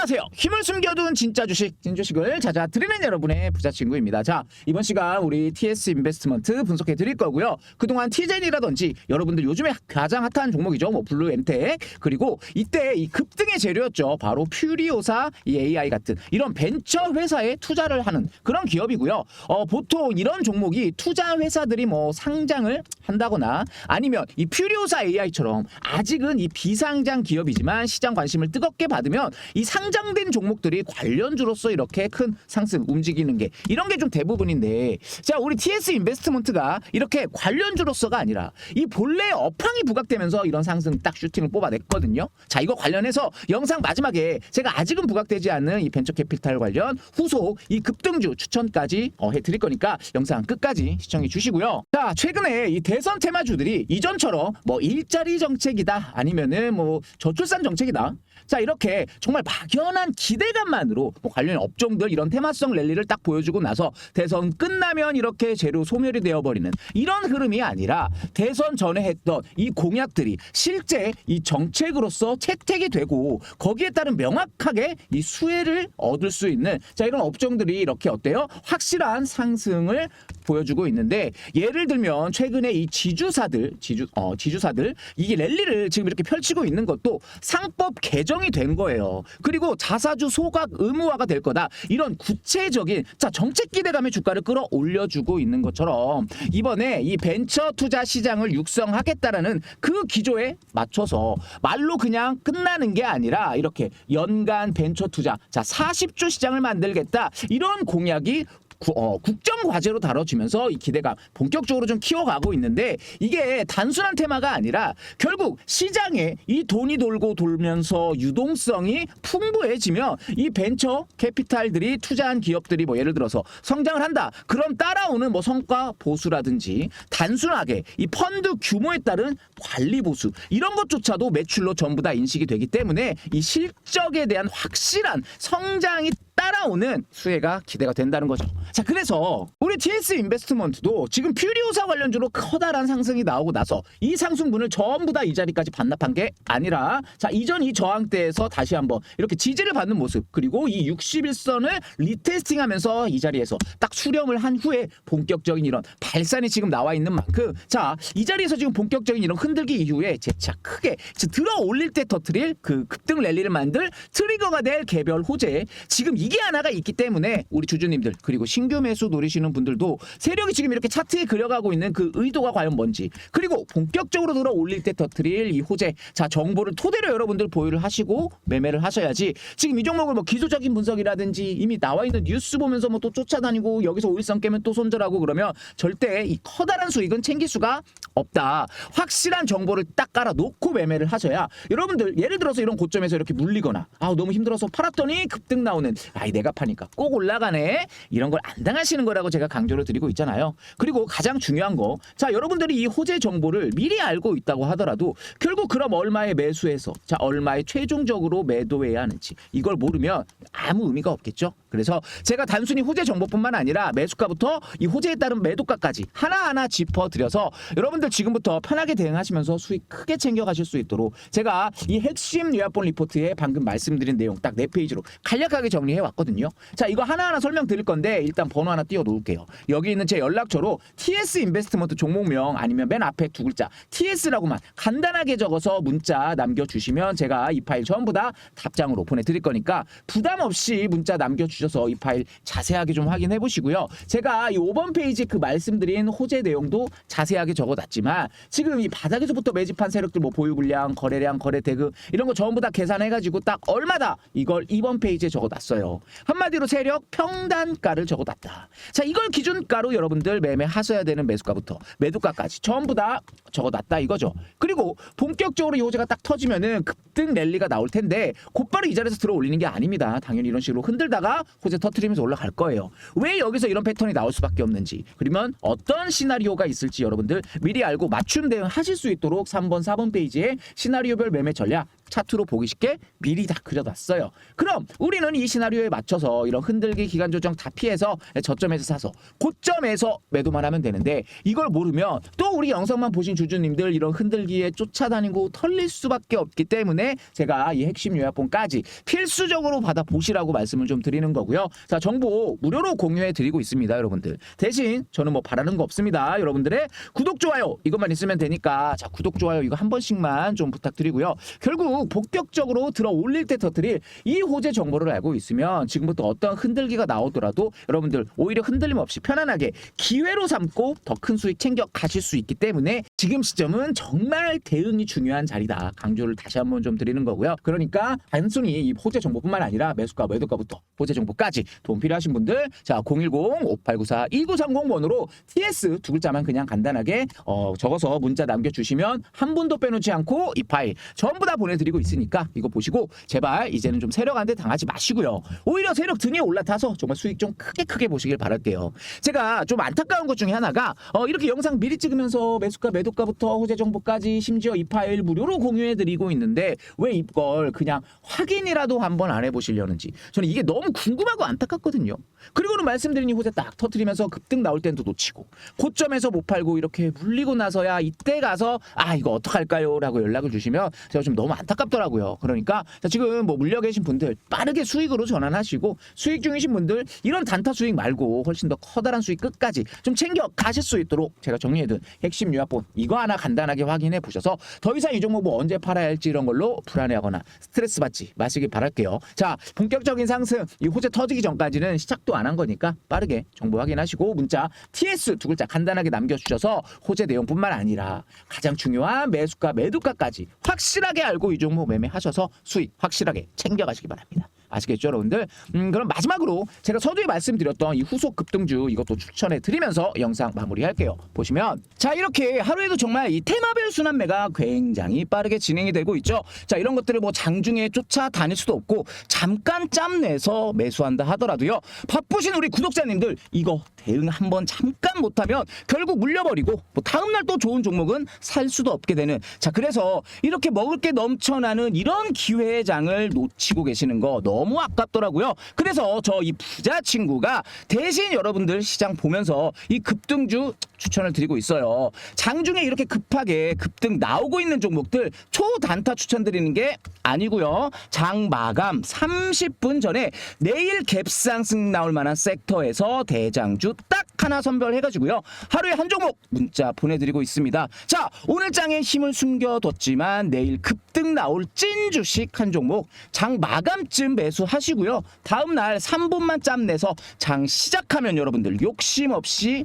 안녕하세요. 힘을 숨겨둔 진짜 주식, 진주식을 찾아 드리는 여러분의 부자 친구입니다. 자, 이번 시간 우리 TS 인베스트먼트 분석해 드릴 거고요. 그동안 TJ이라든지 여러분들 요즘에 가장 핫한 종목이죠. 뭐 블루 엠텍 그리고 이때 이 급등의 재료였죠. 바로 퓨리오사 이 AI 같은 이런 벤처 회사에 투자를 하는 그런 기업이고요. 어, 보통 이런 종목이 투자 회사들이 뭐 상장을 한다거나 아니면 이 퓨리오사 AI처럼 아직은 이 비상장 기업이지만 시장 관심을 뜨겁게 받으면 이 상 장된 종목들이 관련주로서 이렇게 큰 상승 움직이는 게 이런 게 좀 대부분인데 자 우리 TS 인베스트먼트가 이렇게 관련주로서가 아니라 이 본래 업황이 부각되면서 이런 상승 딱 슈팅을 뽑아냈거든요. 자 이거 관련해서 영상 마지막에 제가 아직은 부각되지 않는 이 벤처 캐피탈 관련 후속 이 급등주 추천까지 어, 해드릴 거니까 영상 끝까지 시청해 주시고요. 자 최근에 이 대선 테마주들이 이전처럼 뭐 일자리 정책이다 아니면은 뭐 저출산 정책이다. 자 이렇게 정말 막연한 기대감만으로 뭐 관련 업종들 이런 테마성 랠리를 딱 보여주고 나서 대선 끝나면 이렇게 재료 소멸이 되어버리는 이런 흐름이 아니라 대선 전에 했던 이 공약들이 실제 이 정책으로서 채택이 되고 거기에 따른 명확하게 이 수혜를 얻을 수 있는 자 이런 업종들이 이렇게 어때요? 확실한 상승을 보여주고 있는데 예를 들면 최근에 이 지주사들 지주 어 지주사들 이게 랠리를 지금 이렇게 펼치고 있는 것도 상법 개정이 된 거예요. 그리고 자사주 소각 의무화가 될 거다. 이런 구체적인 자 정책 기대감의 주가를 끌어올려주고 있는 것처럼 이번에 이 벤처 투자 시장을 육성하겠다라는 그 기조에 맞춰서 말로 그냥 끝나는 게 아니라 이렇게 연간 벤처 투자 자 40조 시장을 만들겠다 이런 공약이 구- 어, 국정 과제로 다뤄지면서 이 기대감 본격적으로 좀 키워가고 있는데 이게 단순한 테마가 아니라 결국 시장에 이 돈이 돌고 돌면서 유동성이 풍부해지면 이 벤처 캐피탈들이 투자한 기업들이 뭐 예를 들어서 성장을 한다. 그럼 따라오는 뭐 성과 보수라든지 단순하게 이 펀드 규모에 따른 관리 보수 이런 것조차도 매출로 전부 다 인식이 되기 때문에 이 실적에 대한 확실한 성장이 따라오는 수혜가 기대가 된다는 거죠. 자, 그래서 우리 TS 인베스트먼트도 지금 퓨리오사 관련주로 커다란 상승이 나오고 나서 이 상승분을 전부 다 이 자리까지 반납한 게 아니라 자, 이전 이 저항대에서 다시 한번 이렇게 지지를 받는 모습 그리고 이 61선을 리테스팅 하면서 이 자리에서 딱 수렴을 한 후에 본격적인 이런 발산이 지금 나와 있는 만큼 자, 이 자리에서 지금 본격적인 이런 흔들기 이후에 재차 크게 들어 올릴 때 터트릴 그 급등 랠리를 만들 트리거가 될 개별 호재 지금 이게 하나가 있기 때문에 우리 주주님들 그리고 신규 매수 노리시는 분들도 세력이 지금 이렇게 차트에 그려가고 있는 그 의도가 과연 뭔지 그리고 본격적으로 들어 올릴 때 터트릴 이 호재 자 정보를 토대로 여러분들 보유를 하시고 매매를 하셔야지. 지금 이 종목을 뭐 기술적인 분석이라든지 이미 나와 있는 뉴스 보면서 뭐 또 쫓아다니고 여기서 오일선 깨면 또 손절하고 그러면 절대 이 커다란 수익은 챙길 수가 없다. 확실한 정보를 딱 깔아 놓고 매매를 하셔야 여러분들 예를 들어서 이런 고점에서 이렇게 물리거나 아 너무 힘들어서 팔았더니 급등 나오는 아이 내가 파니까 꼭 올라가네. 이런 걸 안 당하시는 거라고 제가 강조를 드리고 있잖아요. 그리고 가장 중요한 거 자 여러분들이 이 호재 정보를 미리 알고 있다고 하더라도 결국 그럼 얼마에 매수해서 자 얼마에 최종적으로 매도해야 하는지 이걸 모르면 아무 의미가 없겠죠 그래서 제가 단순히 호재 정보뿐만 아니라 매수가부터 이 호재에 따른 매도가까지 하나하나 짚어드려서 여러분들 지금부터 편하게 대응하시면서 수익 크게 챙겨가실 수 있도록 제가 이 핵심 요약본 리포트에 방금 말씀드린 내용 딱 네 페이지로 간략하게 정리해 왔거든요. 자 이거 하나하나 설명드릴 건데 일단 번호 하나 띄워 놓을게요. 여기 있는 제 연락처로 TS 인베스트먼트 종목명 아니면 맨 앞에 두 글자 TS라고만 간단하게 적어서 문자 남겨주시면 제가 이 파일 전부 다 답장으로 보내드릴 거니까 부담 없이 문자 남겨 주셔서 이 파일 자세하게 좀 확인해 보시고요. 제가 이 5번 페이지 그 말씀드린 호재 내용도 자세하게 적어놨지만 지금 이 바닥에서부터 매집한 세력들 뭐 보유 분량, 거래량, 거래 대금 이런 거 전부 다 계산해가지고 딱 얼마다 이걸 2번 페이지에 적어놨어요. 한마디로 세력 평단가를 적어놨다. 자 이걸 기준가로 여러분들 매매하셔야 되는 매수가부터 매도가까지 전부 다 적어놨다 이거죠. 그리고 본격적으로 이 호재가 딱 터지면은 급등 랠리가 나올 텐데 곧바로 이 자리에서 들어 올리는 게 아닙니다. 당연히 이런 식으로 흔들다가 호재 터트리면서 올라갈 거예요. 왜 여기서 이런 패턴이 나올 수밖에 없는지 그러면 어떤 시나리오가 있을지 여러분들 미리 알고 맞춤 대응 하실 수 있도록 3번, 4번 페이지에 시나리오별 매매 전략 차트로 보기 쉽게 미리 다 그려놨어요. 그럼 우리는 이 시나리오에 맞춰서 이런 흔들기 기간 조정 다 피해서 저점에서 사서 고점에서 매도만 하면 되는데 이걸 모르면 또 우리 영상만 보신 주주님들 이런 흔들기에 쫓아다니고 털릴 수밖에 없기 때문에 제가 이 핵심 요약본까지 필수적으로 받아 보시라고 말씀을 좀 드리는 거고요. 자 정보 무료로 공유해 드리고 있습니다, 여러분들. 대신 저는 뭐 바라는 거 없습니다, 여러분들의 구독 좋아요 이것만 있으면 되니까 자 구독 좋아요 이거 한 번씩만 좀 부탁드리고요. 결국 본격적으로 들어 올릴 때 터뜨릴 이 호재 정보를 알고 있으면 지금부터 어떤 흔들기가 나오더라도 여러분들 오히려 흔들림 없이 편안하게 기회로 삼고 더 큰 수익 챙겨 가실 수 있기 때문에 지금 시점은 정말 대응이 중요한 자리다. 강조를 다시 한번 좀 드리는 거고요. 그러니까 단순히 이 호재 정보뿐만 아니라 매수가 매도가부터 호재 정보까지 도움 필요하신 분들 자 010-5894-2930번으로 TS 두 글자만 그냥 간단하게 어, 적어서 문자 남겨주시면 한 분도 빼놓지 않고 이 파일 전부 다 보내드리고 있으니까 이거 보시고 제발 이제는 좀 세력한테 당하지 마시고요. 오히려 세력 등에 올라타서 정말 수익 좀 크게 크게 보시길 바랄게요. 제가 좀 안타까운 것 중에 하나가 어, 이렇게 영상 미리 찍으면서 매수가 매도가부터 호재 정보까지 심지어 이 파일 무료로 공유해드리고 있는데 왜 이걸 그냥 확인이라도 한번 안 해보시려는지 저는 이게 너무 궁금하고 안타깝거든요. 그리고는 말씀드린 이 호재 딱 터트리면서 급등 나올 땐 또 놓치고 고점에서 못 팔고 이렇게 물리고 나서야 이때 가서 아 이거 어떡할까요? 라고 연락을 주시면 제가 좀 너무 안타깝 더라고요. 그러니까 자, 지금 뭐 물려 계신 분들 빠르게 수익으로 전환하시고 수익 중이신 분들 이런 단타 수익 말고 훨씬 더 커다란 수익 끝까지 좀 챙겨 가실 수 있도록 제가 정리해둔 핵심 요약본 이거 하나 간단하게 확인해 보셔서 더 이상 이 종목 뭐 언제 팔아야 할지 이런 걸로 불안해하거나 스트레스 받지 마시길 바랄게요. 자 본격적인 상승 이 호재 터지기 전까지는 시작도 안 한 거니까 빠르게 정보 확인하시고 문자 TS 두 글자 간단하게 남겨주셔서 호재 내용뿐만 아니라 가장 중요한 매수가 매도가까지 확실하게 알고 이 종목 매매하셔서 수익 확실하게 챙겨가시기 바랍니다. 아시겠죠, 여러분들? 음, 그럼 마지막으로 제가 서두에 말씀드렸던 이 후속 급등주 이것도 추천해 드리면서 영상 마무리할게요. 보시면 자 이렇게 하루에도 정말 이 테마별 순환매가 굉장히 빠르게 진행이 되고 있죠. 자 이런 것들을 뭐 장중에 쫓아다닐 수도 없고 잠깐 짬 내서 매수한다 하더라도요. 바쁘신 우리 구독자님들 이거 대응 한번 잠깐 못하면 결국 물려버리고 뭐 다음날 또 좋은 종목은 살 수도 없게 되는 자 그래서 이렇게 먹을 게 넘쳐나는 이런 기회의 장을 놓치고 계시는 거 너무 아깝더라고요. 그래서 저 이 부자 친구가 대신 여러분들 시장 보면서 이 급등주 추천을 드리고 있어요. 장중에 이렇게 급하게 급등 나오고 있는 종목들 초단타 추천드리는 게 아니고요. 장 마감 30분 전에 내일 갭상승 나올 만한 섹터에서 대장주 딱 하나 선별해가지고요. 하루에 한 종목 문자 보내드리고 있습니다. 자 오늘 장에 힘을 숨겨뒀지만 내일 급등 나올 찐 주식 한 종목 장 마감쯤 매 수하시고요. 다음 날 3분만 짬 내서 장 시작하면 여러분들 욕심 없이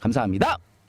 감사합니다.